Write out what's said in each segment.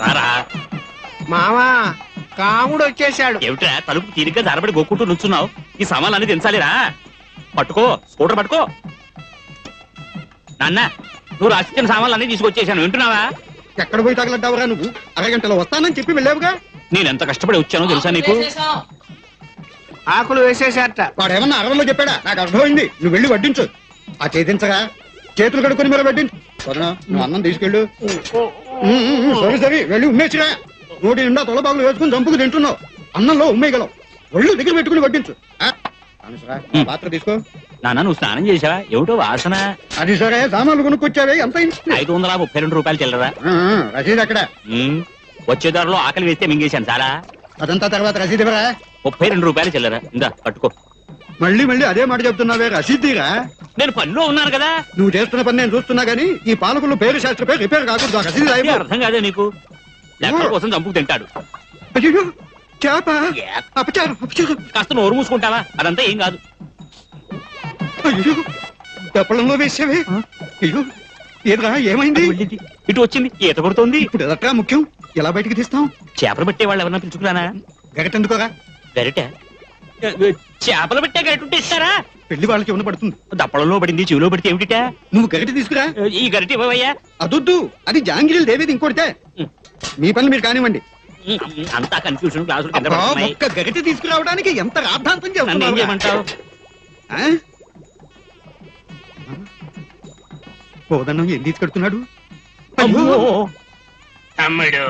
రారా. మావా కాముడు వచ్చేసాడు ఏమిట్రా తలుపు తీరిగ్గా ధరబడి గోక్కుంటూ నుంచున్నావు? ఈ సామాన్లన్నీ దించాలిరా పట్టుకో స్కూటర్ పట్టుకో. నాన్న నువ్వు రాసిచ్చిన సామాన్లన్నీ తీసుకొచ్చేసాను వింటున్నావా? ఎక్కడ పోయి తగలడ్డావురా నువ్వు? అరగంటలో వస్తానని చెప్పి వెళ్ళావుగా? నేను ఎంత కష్టపడి వచ్చానో తెలుసా నీకు? ఆకులు వేసేసారట వాడు ఏమన్నా అరవలో చెప్పాడా? నాకు అర్థమైంది. నువ్వు వెళ్ళి వడ్డించు. ఆ చేతించగా చేతులు కడుక్కొని మరి వదనా నువ్వు అన్నం తీసుకెళ్ళు. సరే సరే వెళ్ళి ఉమ్మేసిరా. నోటి నిండా తొలబాగులు వేసుకుని చంపుకు తింటున్నావు. అన్నంలో ఉమ్మేయగలవు. ఒళ్ళు దగ్గర పెట్టుకుని వడ్డించు. ఆ పాత్ర తీసుకో. నాన్న నువ్వు స్నానం చేసావా ఏమిటో వాసన? అది సరే సామాన్లు కొనుక్కొచ్చావే ఎంత? ఐదు వందల ముప్పై రెండు రూపాయలు చిల్లరా. రసీదు అక్కడ వచ్చే దారిలో ఆకలి వేస్తే మింగేశాను చాలా అదంతా తర్వాత రసీదు ఇవ్వరా? ముప్పై రెండు రూపాయలు చిల్లరా. ఇందా పట్టుకో. మళ్ళీ మళ్ళీ అదే మాట చెప్తున్నావే రసీదురా నేను పనిలో ఉన్నాను కదా. నువ్వు చేస్తున్న పని నేను చూస్తున్నా గానీ ఈ పాలకులు పేరు శాస్త్ర పేరు రిపేర్ కాకూడదు. అర్థం కాదే నీకు? లెక్కల కోసం చంపుకు తింటాడు. అయ్యో చేప. అపచారం అపచారం. కాస్త నోరు మూసుకుంటావా? అదంతా ఏం కాదు. అయ్యో తెప్పలంలో వేసావే. అయ్యో ఏదిరా ఏమైంది? వెళ్ళింది. ఇటు వచ్చింది ఈత కొడుతోంది. ఇప్పుడు ఎదట్రా ముఖ్యం? ఎలా బయటికి తీస్తాం? చేపలు పెట్టే వాళ్ళు ఎవరన్నా పిలుచుకురానా గగటెందుకోరా గరిట? చేపలు పెట్టే గరిట ఇస్తారా? పెళ్ళి వాళ్ళకి ఉన్న పడుతుంది? దప్పడంలో పడింది చెవిలో పడితే ఏమిటిటా? నువ్వు గగటి తీసుకురా. ఈ గరిట ఇవ్వవయ్యా. అదొద్దు అది జాంగిరీలు దేవేది ఇంకోటితే. మీ పనులు మీరు కానివ్వండి. అంతా కన్ఫ్యూజన్ క్లాసులు పడుతున్నాయి. ఒక్క గగటి తీసుకురావడానికి ఎంత రాద్ధాంతం చేస్తున్నావు పోదన్నం ఏం తీసుకెడుతున్నాడు. తమ్ముడు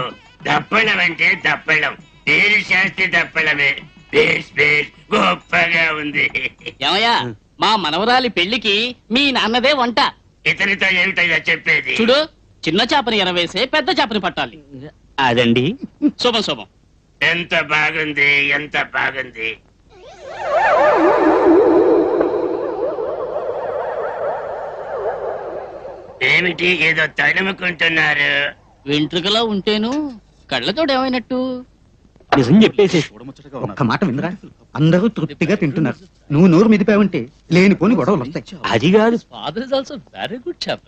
దప్పడం అంటే దప్పడం పేరు శాస్త్రి దప్పడమే బేస్ బేస్. గొప్పగా ఉంది. ఏమయ్యా మా మనవరాలి పెళ్ళికి మీ నాన్నదే వంట. ఇతనితో ఏమిటయ్యా చెప్పేది? చూడు చిన్న చేపని ఎనవేసే పెద్ద చేపని పట్టాలి. అదండి. శుభం శుభం. ఎంత బాగుంది ఎంత బాగుంది. ఏమిటి ఏదో తడుముకుంటున్నారు వెంట్రుకలా ఉంటేను కళ్ళతోడు ఏమైనట్టు నిజం చెప్పేసి ఒక్క మాట వినరా? అందరూ తృప్తిగా తింటున్నారు. నువ్వు నోరు మిదిపావంటే లేనిపోని గొడవలు వస్తాయి. అది కాదు. Father is also very good చేప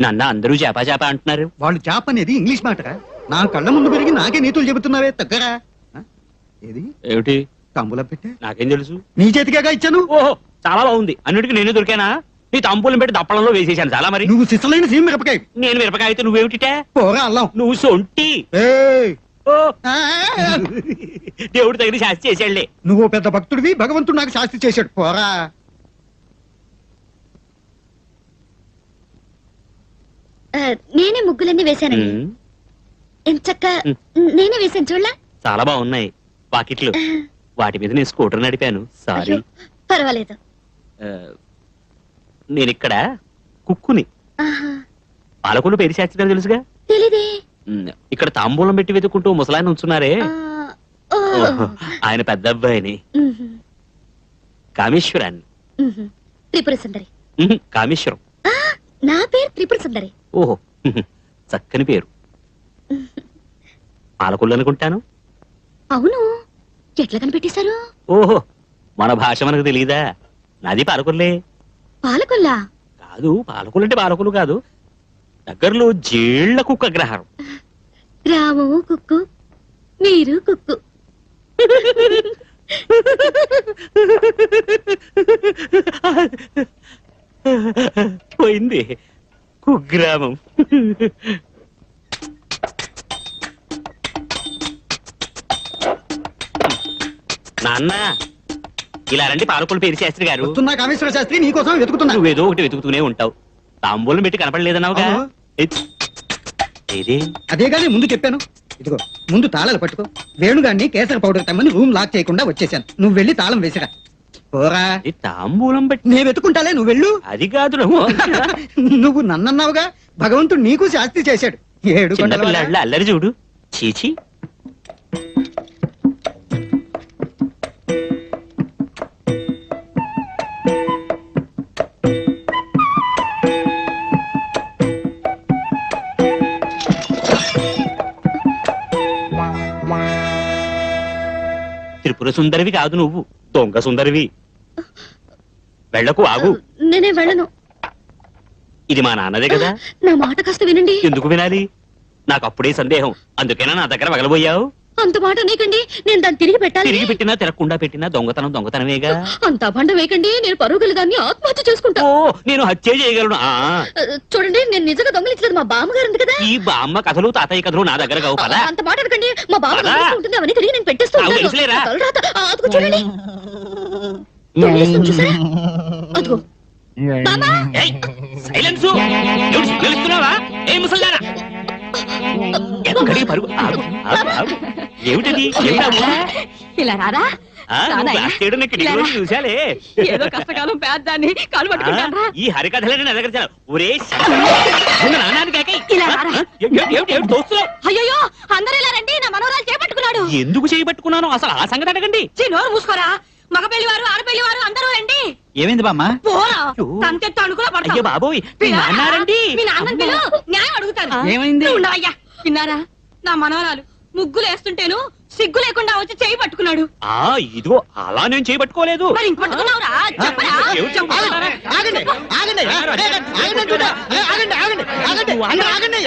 నన్న అందరూ చేప చేప అంటున్నారు. వాళ్ళు చేప అనేది ఇంగ్లీష్ మాటరా? నా కళ్ళ ముందు పెరిగి నాకే నీతులు చెబుతున్నావే తగ్గరా? ఏది? ఏమిటి? తాంబూలం పెట్టే? నాకేం తెలుసు? నీ చేతికేగా ఇచ్చాను? ఓహో చాలా బాగుంది. అన్నిటికీ నేనే దొరికానా? నీ తంపులను పెట్టి దప్పడంలో వేసేసాను చాలా మరి. నువ్వు సిసలైన సీమ మిరపకాయ. నేను మిరపకాయ అయితే నువ్వేమిటిటే? పోరా అల్లం. నువ్వు సొంటి. ఏయ్! దేవుడు తగిన శాస్తి చేసాడులే నువ్వు పెద్ద భక్తుడివి భగవంతుడు నాకు శాస్తి చేశాడు. పోరా. నేనే ముగ్గులన్నీ వేశానండి. ఉమ్, ఎంచక్క. నేనే వేశాను చూడలా? చాలా బాగున్నాయి వాకిట్లు. వాటి మీద నేను స్కూటర్ నడిపాను. సారీ. పర్వాలేదు. నేను ఇక్కడ కుక్కుని. ఆహా, పాలకొల్లు పేరు శాస్త్రి గారు తెలుసుగా? తెలీదే. ఇక్కడ తాంబూలం పెట్టి వెతుక్కుంటూ ముసలాయన ఉంచున్నారే. ఓహో, ఆయన పెద్ద అబ్బాయిని కామేశ్వరాన్ని. త్రిపుర సుందరి. ఉహు, కామేశ్వరం. ఆ, నా పేరు త్రిపుర సుందరి. ఓహో ఉహు, చక్కని పేరు. పాలకొల్లు అనుకుంటాను? అవును. ఎట్లా కనిపెట్టేశారు? ఓహో మన భాష మనకు తెలియదా నాది పాలకొల్లే. పాలకొల్లా? కాదు పాలకొల్లు అంటే పాలకొల్లు కాదు. దగ్గరలో జేళ్ళ కుక్క గ్రహారం రాము కుక్కు మీరు కుక్కు. పోయింది. కుగ్రామం. నాన్న ఇలా రండి పాలకొల్లు పేరు శాస్త్రి గారు. వస్తున్నా కామేశ్వర శాస్త్రి నీకోసం వెతుకుతున్నా. నువ్వేదో ఒకటి వెతుకుతూనే ఉంటావు. తాంబూలం పెట్టి కనపడలేదన్నావుగా. ఏది అదే గానీ ముందు చెప్పాను. ఇదిగో ముందు తాళాలు పట్టుకో. వేణుగాన్ని కేసర పౌడర్ తమ్మని రూమ్ లాక్ చేయకుండా వచ్చేసాను నువ్వు వెళ్ళి తాళం వేసిరా. పోరా. తాంబూలం పెట్టి నేను వెతుకుంటాలే నువ్వు వెళ్ళు. అది కాదు. నువ్వు నన్నన్నావుగా. భగవంతుడు నీకు శాస్తి చేశాడు. ఏడు అల్లరి చూడు. చీచి. త్రిపుర సుందరివి కాదు నువ్వు. దొంగ సుందరివి. వెళ్ళకు ఆగు. నేనే వెళ్ళను. ఇది మా నాన్నదే కదా. నా మాట కాస్త వినండి. ఎందుకు వినాలి? నాకు అప్పుడే సందేహం. అందుకేనా నా దగ్గర వగలబోయావు అంత మాట నీకండి నేను దాన్ని తిరిగి పెట్టాలి. తిరిగి పెట్టినా తిరగకుండా పెట్టినా దొంగతనం దొంగతనమేగా? అంత బండ వేయకండి. నేను పరుగులు దాన్ని ఆత్మహత్య చేసుకుంటా. ఓ నేను హత్య చేయగలను. ఆ. చూడండి నేను నిజంగా దొంగలించలేదు. మా బామ్మగారు ఉంది కదా ఈ బామ్మ కథలు తాతయ్య కథలు నా దగ్గర కావు. అంత మాట అనకండి. మా బామ్మ పద. గమనిస్తూ ఉంటుంది. అవన్నీ తిరిగి నేను పెట్టేస్తూ నాకు ఉంటాను. తెలుసులేరా? ఆ తలరాత, ఆ, అదిగో చూడండి. దొంగిలిస్తుంది చూసారా? అదిగో. బామ్మా. ఏయ్, సైలెన్స్. ఎవడు ఏ ముసల్దారా ఎక్కడికి పరుగు ఆగు, ఆగు, ఆగు. ఏమిటది ఏమిటావు? ఇలా రారా ఆ, నువ్వు రానయ్య. క్లాస్ చేయడం నేను కిటికీలో నుంచి చూశాలే ఏదో కష్టకాలం పేద్దాన్ని కాలు ఆ, పట్టుకుంటారా ఈ హరికథలని నా దగ్గర చాలా ఒరే నానానికి కాకై. ఇలా రారా. ఆ, ఏమిటి, ఏమిటి, ఏమిటి తోస్తున్నావు? అయ్యో అందరూ ఇలా రండి నా చేపట్టుకున్నాడు ఎందుకు చేయబట్టుకున్నాను అసలు ఆ సంగతి అడగండి నోరు మూసుకోరా మగ పెళ్ళి వారు ఆడపెళ్ళి వారు అందరూ రండి ఏమైంది బామ్మ? పోరా అయ్యో. బాబోయ్ మీ పిల్ల, నాన్నారండి మీ నాన్నని పిలు. న్యాయం అడుగుతాను. ఏమైంది? నువ్వు ఉండవయ్యా. విన్నారా? నా మనవరాలు ముగ్గులు వేస్తుంటేను సిగ్గు లేకుండా వచ్చి చేయి పట్టుకున్నాడు. ఆ ఇదిగో అలా నేను చేయబట్టుకోలేదు మరి ఇంక పట్టుకున్నావురా? చెప్పరా? ఎవరు చెప్పమంటారా? ఆగండి. ఆగండి. ఆగండి. ఆగండి చూడ. ఏ, ఆగండి ఆగండి. ఆగండి. అందరూ ఆగండి.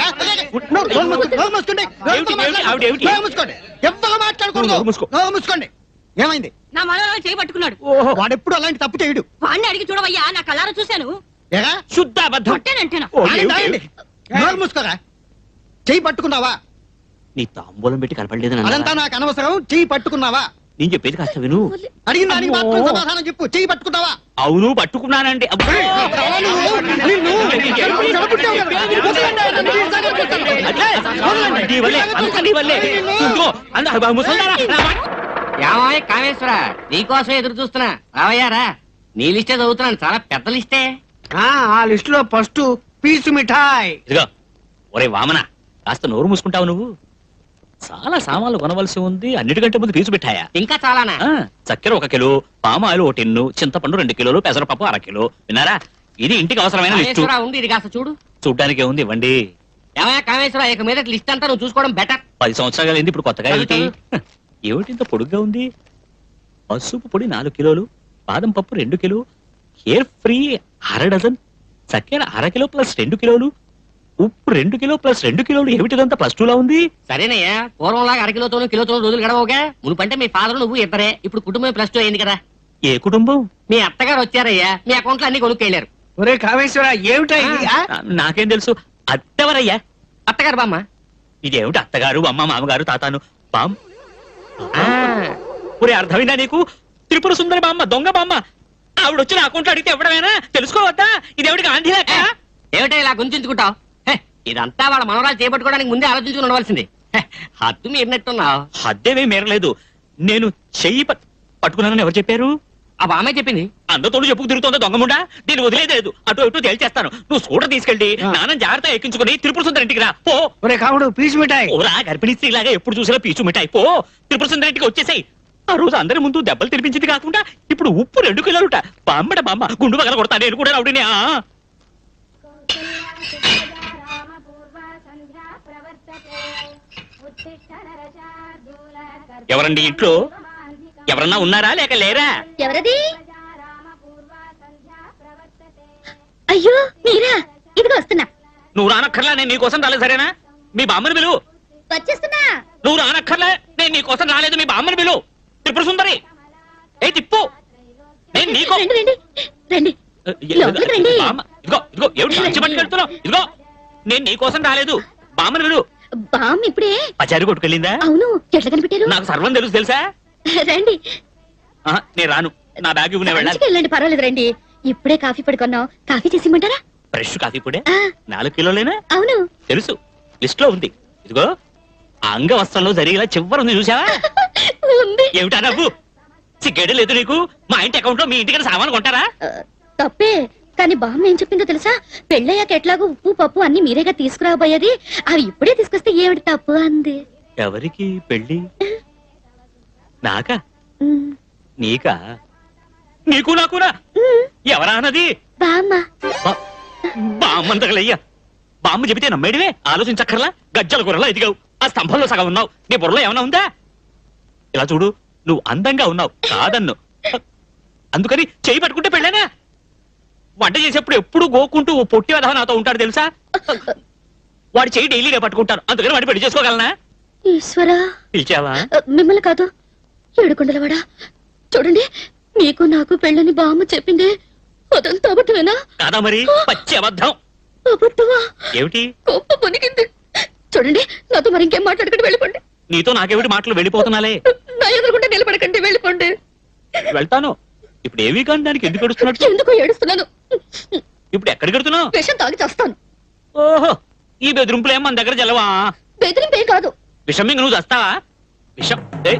నోరు నోరు మూసుకోండి, నోరు మూసుకోండి. నోరు ఏమిటి, మూసుకోండి. ఏమిటి, ఆవిడ ఏమిటి? నోరు మూసుకోండి. ఎవ్వరు మాట్లాడకూడదు. నోరు మూసుకో. నోరు మూసుకోండి. ఏమైంది నా మనవరాలు చేయి పట్టుకున్నాడు ఓహో వాడెప్పుడు అలాంటి తప్పు చేయడు వాడిని అడిగి చూడవయ్యా నా కళ్ళారా చూశాను ఏగా శుద్ధ అబద్ధం కొట్టానంటేనా ఓ, ఆగండి, ఏమిటి, ఆగండి. నోరు మూసుకోరా చెయ్యి పట్టుకున్నావా నీ తాంబూలం పెట్టి కనపడలేదు అదంతా నాకు అనవసరం చెయ్యి పట్టుకున్నావా నేను చెప్పేది కాస్త విను అడిగిన దానికి మాత్రం అమ్మో. సమాధానం చెప్పు చెయ్యి పట్టుకున్నావా అవును పట్టుకున్నానండి అబ్బో. నీ వల్లే, అంతా నీ వల్లే. ఇదిగో, అంద- అబ్బా, ముసల్దారా, నా మాట- ఏమాయ్ కామేశ్వర నీకోసం ఎదురు చూస్తున్నా. రావయ్యారా నీ లిస్టే చదువుతున్నాను. చాలా పెద్ద లిస్టే. ఆ ఆ లిస్ట్లో ఫస్ట్ పీచు మిఠాయి. ఇదిగో ఒరే వామన కాస్త నోరు మూసుకుంటావు నువ్వు. చాలా సామాన్లు కొనవలసి ఉంది. అన్నిటికంటే ముందు పీచు పెట్టాయా ఇంకా చాలానా? ఆ, చక్కెర ఒక కిలో పామాయిల్ ఒక టిన్ను చింతపండు రెండు కిలోలు పెసరపప్పు అర కిలో. విన్నారా? ఇది ఇంటికి అవసరమైన లిస్టు. కామేశ్వర ఉండి ఇది కాస్త చూడు. చూడ్డానికి ఉంది ఇవ్వండి. ఏమయ్యా కామేశ్వర ఇక మీద లిస్ట్ అంతా నువ్వు చూసుకోవడం బెటర్ పది సంవత్సరాలు అయింది ఇప్పుడు కొత్తగా ఏమిటి చదువు, హ, ఏమిటి ఇంత పొడుగ్గా ఉంది? పసుపు పొడి నాలుగు కిలోలు బాదం పప్పు రెండు కిలో హెయిర్ ఫ్రీ అర డజన్ చక్కెర అర కిలో ప్లస్ రెండు కిలోలు ఉప్పు రెండు కిలో ప్లస్ రెండు కిలోలు ఏమిటిదంతా ప్లస్ టూ లా ఉంది? సరేనయ్యా పూర్వంలాగా అరకిలోతోనూ కిలోతోనూ రోజులు గడవగా మునుపంటే మీ ఫాదర్ నువ్వు ఇద్దరే. ఇప్పుడు కుటుంబం ప్లస్ టూ అయింది కదా. ఏ కుటుంబం? మీ అత్తగారు వచ్చారయ్యా. మీ అకౌంట్లో అన్ని కొనుక్కెళ్ళారు. ఒరే కామేశ్వర ఏమిటా ఇది? ఆ? నాకేం తెలుసు. అత్తెవరయ్యా? అత్తగారు బామ్మ. ఇదేమిటి అత్తగారు అమ్మ మామగారు తాతాను? బామ్ ఒరే అర్థమైందా నీకు? త్రిపుర సుందరి బామ్మ దొంగ బామ్మ. ఆవిడ వచ్చి నా అకౌంట్లో అడిగితే ఇవ్వడమేనా తెలుసుకోవద్దా? ఇదేవిడికి ఆంటీ లెక్క? ఏమిటో ఇలా గుంచుకుంటావు ఇదంతా వాళ్ళ మనవరాలు చేపట్టుకోవడానికి ముందే ఆలోచించుకుని ఉండవలసింది. హద్దు మీరినట్టున్నావు. అద్దేమీ మేరలేదు. నేను చెయ్యి పట్- పట్టుకున్నానని ఎవరు చెప్పారు? ఆ బామ్మే చెప్పింది. అందరితోడు చెప్పుకు తిరుగుతోంది దొంగముండా దీన్ని వదిలేదు అటు ఇటు తేల్చేస్తాను. నువ్వు స్కూటర్ తీసుకెళ్ళి నాన్న జాగ్రత్త ఎక్కించుకుని త్రిపుర సుందరి ఇంటికి రా. పో. ఒరే పీచు మిఠాయి. ఓరా గర్భిణీ స్త్రీలాగా ఎప్పుడు చూసినా పీచు మిఠాయి. పో. త్రిపుర సుందరి ఇంటికి వచ్చేసాయి. ఆ రోజు అందరి ముందు దెబ్బలు తినిపించింది కాకుండా ఇప్పుడు ఉప్పు రెండు కిలోలుట. బామ్మడ బామ్మ గుండు పగల కొడతా నేను కూడా రౌడీనే. ఎవరండి ఇంట్లో? ఎవరన్నా ఉన్నారా లేక లేరా? ఎవరది? అయ్యో మీరా? ఇదిగో వస్తున్నా. నువ్వు రానక్కర్లా నేను నీకోసం రాలేదు సరేనా? మీ బామ్మని పిలువు. వచ్చేస్తున్నా. నువ్వు రానక్కర్లే నేను నీకోసం రాలేదు మీ బామ్మని పిలువు. త్రిపుర సుందరి. ఏ తిప్పు? నేను నీకో రండి రండి రండి. లోపలికి రండి. బామ్మ, ఇదిగో ఇదిగో ఏమిటి మంచి పట్టుకెళ్తున్నావు? ఇదిగో నేను నీకోసం రాలేదు బామ్మని పిలువు. బామ్ ఇప్పుడే పచారి కొట్టుకెళ్ళిందా? అవును ఎట్లా కనిపెట్టారు? నాకు సర్వం తెలుసు తెలుసా? రండి. నేను రాను. నా బ్యాగ్ వెళ్ళండి పర్వాలేదు రండి. ఇప్పుడే కాఫీ పడుకున్నాం కాఫీ చేసి ఇమ్మంటారా ఫ్రెష్ కాఫీ పొడే? నాలుగు కిలోలేనా? అవును. తెలుసు. లిస్ట్లో ఉంది. ఇదిగో అంగవస్త్రంలో జరిగేలా చివరి ఉంది చూసావా ఉంది. ఏమిటా నవ్వు? సిగ్గేడే లేదు నీకు? మా ఇంటి అకౌంట్లో మీ ఇంటికి సామాను కొంటారా? తప్పే. కానీ బామ్మ ఏం చెప్పిందో తెలుసా? పెళ్ళయ్యాక ఎట్లాగో ఉప్పు పప్పు అన్ని మీరేగా తీసుకురాబోయేది? అవి ఇప్పుడే తీసుకొస్తే ఏమిటి తప్పు అంది? ఎవరికి పెళ్ళి? నాకా? నీకా? నీకు నాకునా? ఎవరా అన్నది? బామ్మ. బామ్మ చెబితే నమ్మేడివే? ఆలోచించక్కర్లా? గజ్జల కూరలా ఎదిగావు. ఆ స్తంభంలో సగం ఉన్నావు. నీ బుర్రలో ఏమైనా ఉందా? ఇలా చూడు నువ్వు అందంగా ఉన్నావు. కాదన్ను. అందుకని చేయి పట్టుకుంటే పెళ్ళానా? వంట చేసేప్పుడు ఎప్పుడు గోకుంటూ ఓ పొట్టి వదహ నాతో ఉంటాడు తెలుసా? వాడి చెయ్యి డైలీగా పట్టుకుంటారు అందుకని వాడిని పెళ్ళి చేసుకోగలనా? ఈశ్వరా. పిలిచావా? మిమ్మల్ని కాదు. ఏడుకొండలవాడా? చూడండి మీకు నాకు పెళ్ళని బామ్మ చెప్పింది అదంతా అబద్ధమేనా? కాదా మరి? పచ్చి అబద్ధం. అబద్ధమా? ఏమిటి? గొప్ప పొనికింది చూడండి నాతో మరి ఇంకేం మాట్లాడకండి వెళ్ళిపోండి. నీతో నాకేమిటి మాటలు? వెళ్ళిపోతున్నాలే. నా ఎదురుకుంటే నిలబడకండి వెళ్ళిపోండి. వెళ్తాను. ఇప్పుడు ఏవి కానీ దానికి ఎందుకు ఎడుస్తున్నట్టు ఎందుకు ఏడుస్తున్నాను? ఇప్పుడు ఎక్కడికి ఎడుతున్నావు విషం తాగి చేస్తాను. ఓహో ఈ బెదిరింపులు ఏం మన దగ్గర జలవా? బెదిరింపేం కాదు. విషం ఇంక నువ్వు చేస్తావా? విషం ఏయ్.